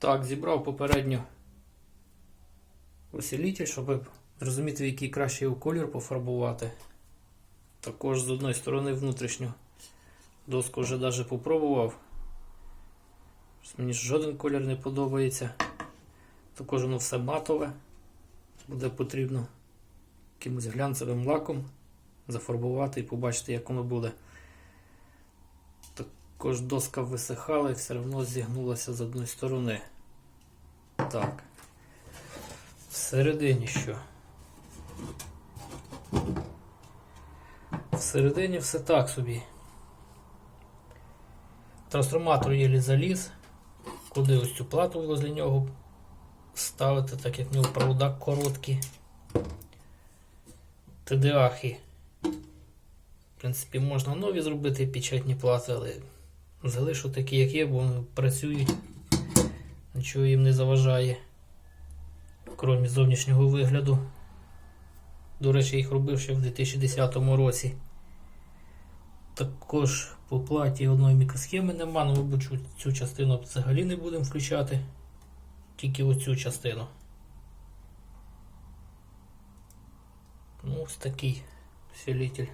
Так, зібрав попередньо усилитель, щоб зрозуміти, який краще його колір пофарбувати. Також з одної сторони внутрішню доску вже навіть попробував. Мені жоден колір не подобається. Також воно все матове. Буде потрібно якимось глянцевим лаком зафарбувати і побачити, як воно буде. Також доска висихала і все одно зігнулася з одної сторони. Так. Всередині що? Всередині все так собі. Трансформатор єлі заліз. Куди ось цю плату возле нього ставити, так як в нього провода короткі. ТДАхи. В принципі, можна нові зробити печатні плати, але залишу такі, як є, бо вони працюють. Нічого їм не заважає. Крім зовнішнього вигляду. До речі, їх робив ще в 2010 році. Також по платі одної мікросхеми нема, ну, мабуть, цю- частину взагалі не будемо включати. Тільки оцю частину. Ну, ось такий усилитель.